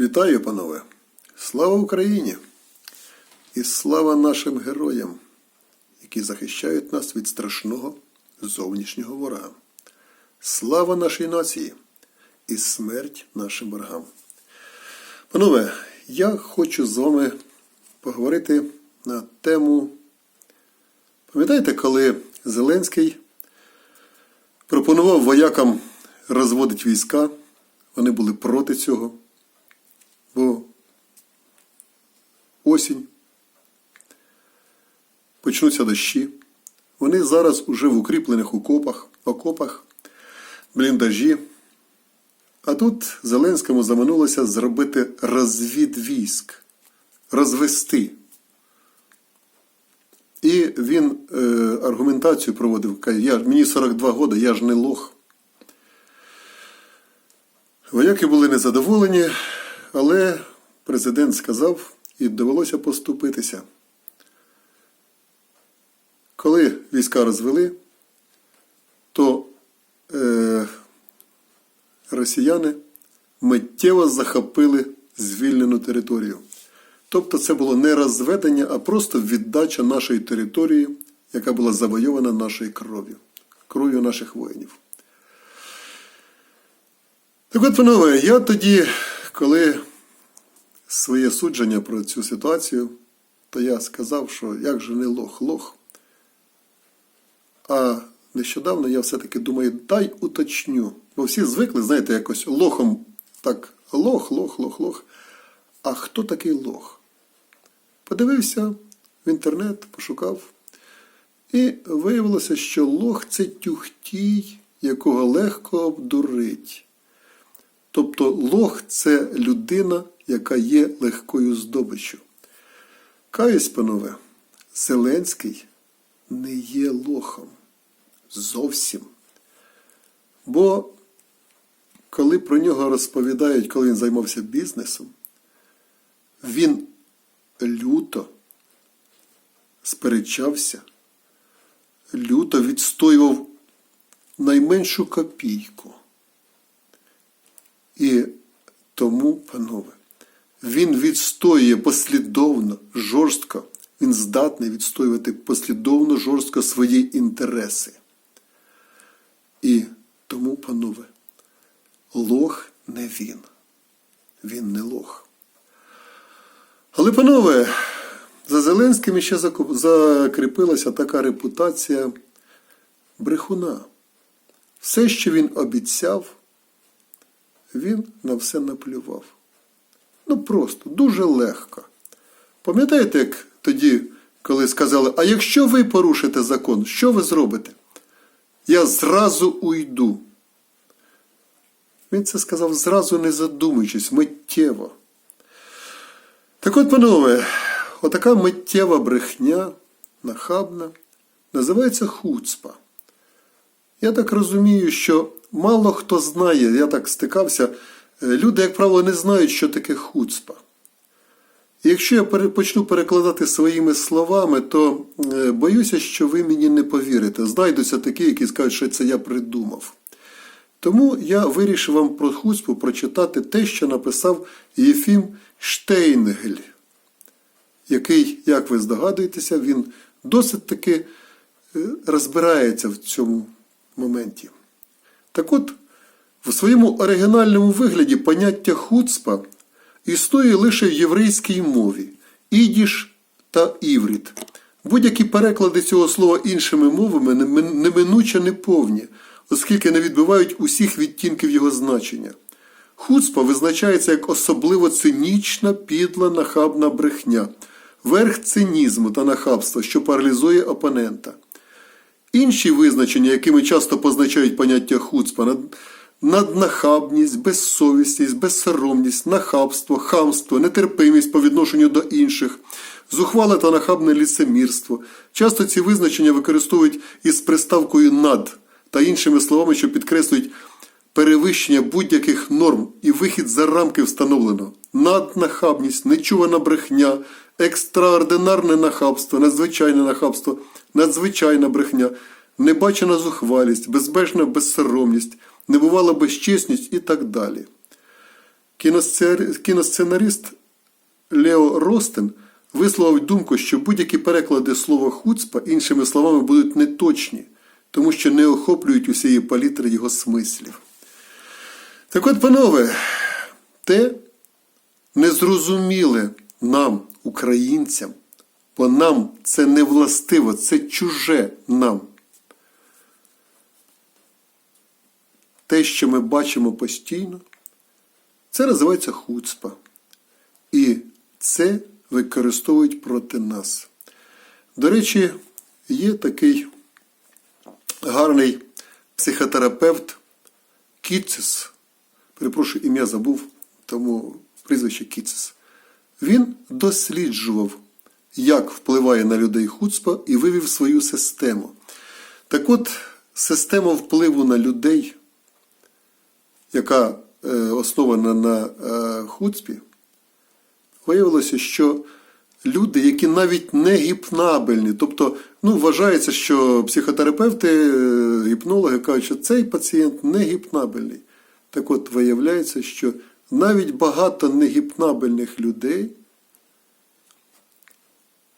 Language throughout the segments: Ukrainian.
Вітаю, панове! Слава Україні! І слава нашим героям, які захищають нас від страшного зовнішнього ворога. Слава нашій нації і смерть нашим ворогам. Панове, я хочу з вами поговорити на тему. Пам'ятаєте, коли Зеленський пропонував воякам розводити війська, вони були проти цього, бо осінь, почнуться дощі. Вони зараз уже в укріплених окопах, окопах, бліндажі. А тут Зеленському заманулося зробити розвід військ, розвести. І він е, аргументацію проводив, каже, я, мені 42 роки, я ж не лох. Вояки були незадоволені, але президент сказав і довелося поступитися. Коли війська розвели, то е, росіяни миттєво захопили звільнену територію. Тобто це було не розведення, а просто віддача нашої території, яка була завойована нашою кров'ю, кров'ю наших воїнів. Так от, панове, я тоді, коли своє судження про цю ситуацію, то я сказав, що як же не лох, лох. А нещодавно я все-таки думаю, дай уточню. Бо всі звикли, знаєте, якось лохом так лох, лох, лох, лох. А хто такий лох? Подивився в інтернет, пошукав. І виявилося, що лох це тюхтій, якого легко обдурить. Тобто лох це людина, яка є легкою здобиччю. Каюсь, панове, Зеленський не є лохом. Зовсім. Бо коли про нього розповідають, коли він займався бізнесом, він люто сперечався, люто відстоював найменшу копійку. І тому, панове, він відстоює послідовно, жорстко, він здатний відстоювати послідовно, жорстко свої інтереси. І тому, панове, лох не він. Він не лох. Але, панове, за Зеленським ще закріпилася така репутація брехуна. Все, що він обіцяв, він на все наплював. Ну просто, дуже легко. Пам'ятаєте, як тоді, коли сказали, а якщо ви порушите закон, що ви зробите? Я зразу уйду. Він це сказав зразу не задумуючись, миттєво. Так от, панове, отака миттєва брехня, нахабна, називається хуцпа. Я так розумію, що мало хто знає, я так стикався, люди, як правило, не знають, що таке хуцпа. Якщо я почну перекладати своїми словами, то боюся, що ви мені не повірите. Знайдуться такі, які скажуть, що це я придумав. Тому я вирішив вам про хуцпу прочитати те, що написав Єфім Штейнгель, який, як ви здогадуєтеся, він досить таки розбирається в цьому моменті. Так от, в своєму оригінальному вигляді поняття хуцпа існує лише в єврейській мові ідіш та івріт. Будь-які переклади цього слова іншими мовами неминуче неповні, оскільки не відбивають усіх відтінків його значення. Хуцпа визначається як особливо цинічна, підла, нахабна брехня, верх цинізму та нахабства, що паралізує опонента. Інші визначення, якими часто позначають поняття хуцпа, наднахабність, безсовісність, безсоромність, нахабство, хамство, нетерпимість по відношенню до інших, зухвале та нахабне ліцемірство. Часто ці визначення використовують із приставкою над та іншими словами, що підкреслюють перевищення будь-яких норм і вихід за рамки встановленого, наднахабність, нечувана брехня, екстраординарне нахабство, надзвичайне нахабство, надзвичайна брехня, небачена зухвалість, безбежна безсоромність, небувала безчесність і так далі. Кіносценарист Лео Ростен висловив думку, що будь-які переклади слова хуцпа іншими словами будуть неточні, тому що не охоплюють усієї палітри його смислів. Так от, панове, те незрозуміле нам, українцям, бо нам це не властиво, це чуже нам. Те, що ми бачимо постійно, це називається хуцпа. І це використовують проти нас. До речі, є такий гарний психотерапевт Кіцис. Перепрошую, ім'я забув, тому прізвище Кіцис. Він досліджував, як впливає на людей хуцпа і вивів свою систему. Так от, система впливу на людей, яка е, основана на е, хуцпі, виявилося, що люди, які навіть не гіпнабельні, тобто ну, вважається, що психотерапевти, е, гіпнологи кажуть, що цей пацієнт не гіпнабельний. Так от виявляється, що навіть багато негіпнабельних людей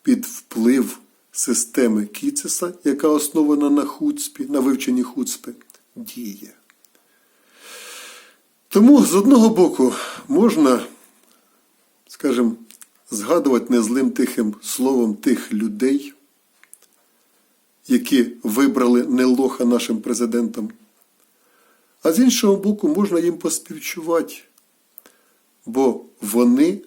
під вплив системи Кіцеса, яка основана на хуцпі, на вивченні хуцпи, діє. Тому з одного боку можна, скажімо, згадувати незлим тихим словом тих людей, які вибрали не лоха нашим президентом. А з іншого боку, можна їм поспівчувати, бо вони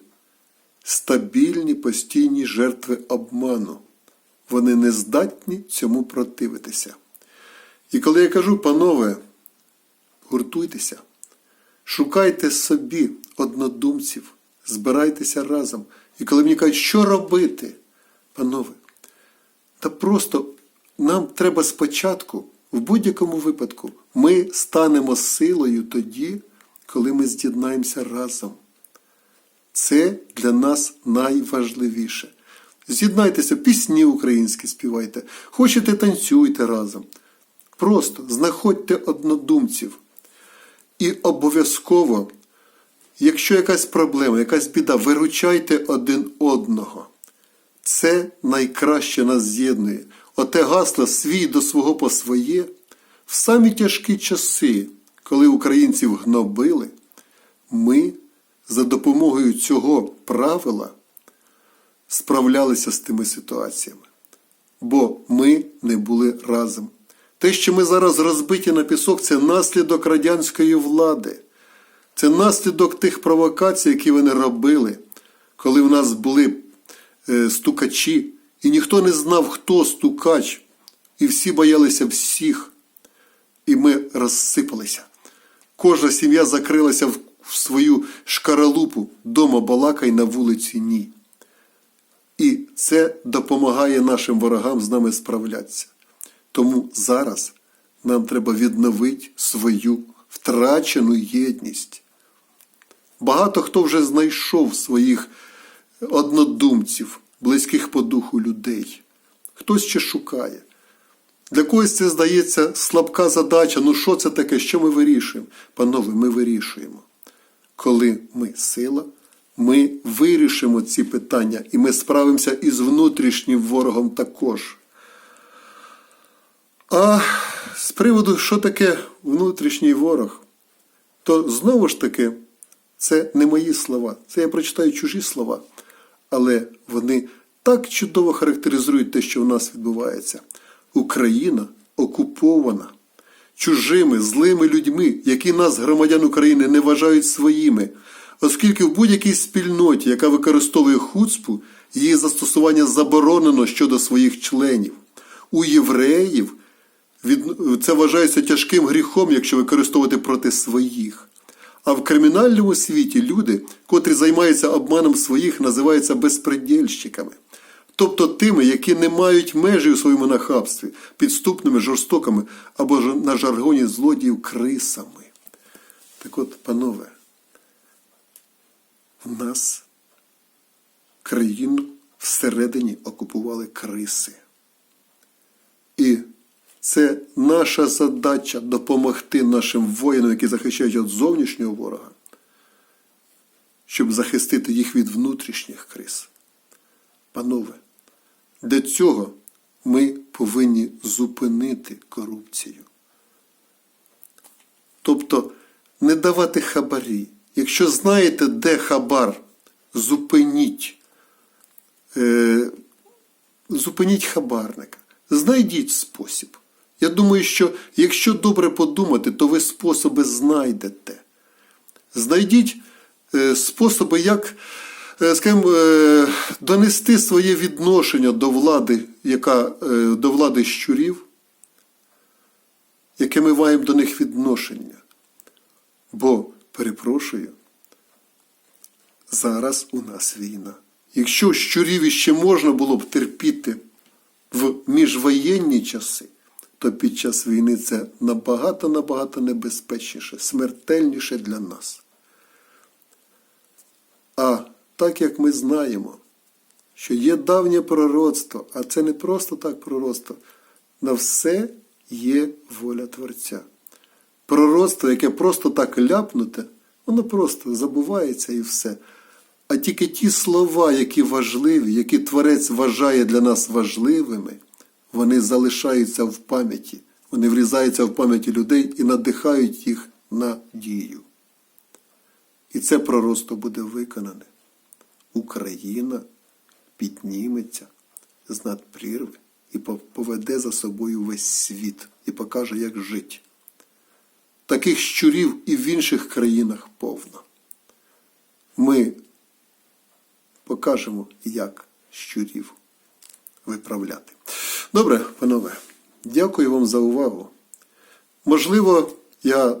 стабільні постійні жертви обману. Вони не здатні цьому противитися. І коли я кажу, панове, гуртуйтеся, шукайте собі однодумців, збирайтеся разом. І коли мені кажуть, що робити, панове, та просто нам треба спочатку, в будь-якому випадку, ми станемо силою тоді, коли ми з'єднаємося разом. Це для нас найважливіше. З'єднайтеся, пісні українські співайте, хочете танцюйте разом. Просто знаходьте однодумців. І обов'язково, якщо якась проблема, якась біда, виручайте один одного. Це найкраще нас з'єднує. Оте гасло свій до свого по своє в самі тяжкі часи, коли українців гнобили, ми за допомогою цього правила справлялися з тими ситуаціями. Бо ми не були разом. Те, що ми зараз розбиті на пісок, це наслідок радянської влади. Це наслідок тих провокацій, які вони робили, коли в нас були е, стукачі, і ніхто не знав, хто стукач, і всі боялися всіх. І ми розсипалися. Кожна сім'я закрилася в свою шкаралупу, дома балакай на вулиці ні. І це допомагає нашим ворогам з нами справлятися. Тому зараз нам треба відновити свою втрачену єдність. Багато хто вже знайшов своїх однодумців, близьких по духу людей. Хтось ще шукає. Для когось це здається слабка задача. Ну що це таке? Що ми вирішуємо? Панове, ми вирішуємо. Коли ми сила, ми вирішимо ці питання, і ми справимося із внутрішнім ворогом також. А з приводу, що таке внутрішній ворог, то знову ж таки, це не мої слова. Це я прочитаю чужі слова. Але вони так чудово характеризують те, що в нас відбувається. Україна окупована чужими злими людьми, які нас, громадян України, не вважають своїми, оскільки в будь-якій спільноті, яка використовує хуцпу, її застосування заборонено щодо своїх членів. У євреїв це вважається тяжким гріхом, якщо використовувати проти своїх. А в кримінальному світі люди, котрі займаються обманом своїх, називаються безпредельщиками. Тобто тими, які не мають межі у своєму нахабстві, підступними, жорстокими або ж на жаргоні злодіїв крисами. Так от, панове, в нас країну всередині окупували криси. І це наша задача допомогти нашим воїнам, які захищають від зовнішнього ворога, щоб захистити їх від внутрішніх криз. Панове, для цього ми повинні зупинити корупцію. Тобто не давати хабарі. Якщо знаєте, де хабар, зупиніть. Е, зупиніть хабарника. Знайдіть спосіб. Я думаю, що якщо добре подумати, то ви способи знайдете. Знайдіть е, способи, як е, скажімо, е, донести своє відношення до влади, яка, до влади щурів, яке ми маємо до них відношення. Бо, перепрошую, зараз у нас війна. Якщо щурів іще можна було б терпіти в міжвоєнні часи, то під час війни це набагато-набагато небезпечніше, смертельніше для нас. А так як ми знаємо, що є давнє пророцтво, а це не просто так пророцтво, на все є воля Творця. Пророцтво, яке просто так ляпнуте, воно просто забувається і все. А тільки ті слова, які важливі, які Творець вважає для нас важливими, вони залишаються в пам'яті, вони врізаються в пам'яті людей і надихають їх на дію. І це пророцтво буде виконане. Україна підніметься з надпрірви і поведе за собою весь світ і покаже, як жити. Таких щурів і в інших країнах повно. Ми покажемо, як щурів виправляти. Добре, панове, дякую вам за увагу. Можливо, я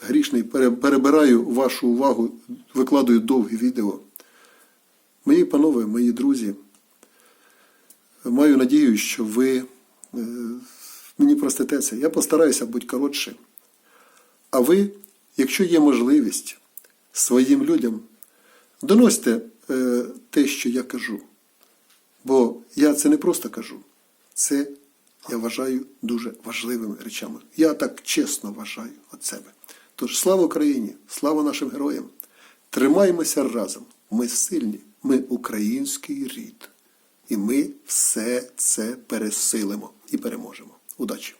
грішний перебираю вашу увагу, викладаю довгі відео. Мої панове, мої друзі, маю надію, що ви е, мені простите. Я постараюся бути коротше. А ви, якщо є можливість своїм людям, доносьте е, те, що я кажу. Бо я це не просто кажу, це я вважаю дуже важливими речами. Я так чесно вважаю від себе. Тож слава Україні, слава нашим героям! Тримаємося разом. Ми сильні, ми український рід. І ми все це пересилимо і переможемо. Удачі!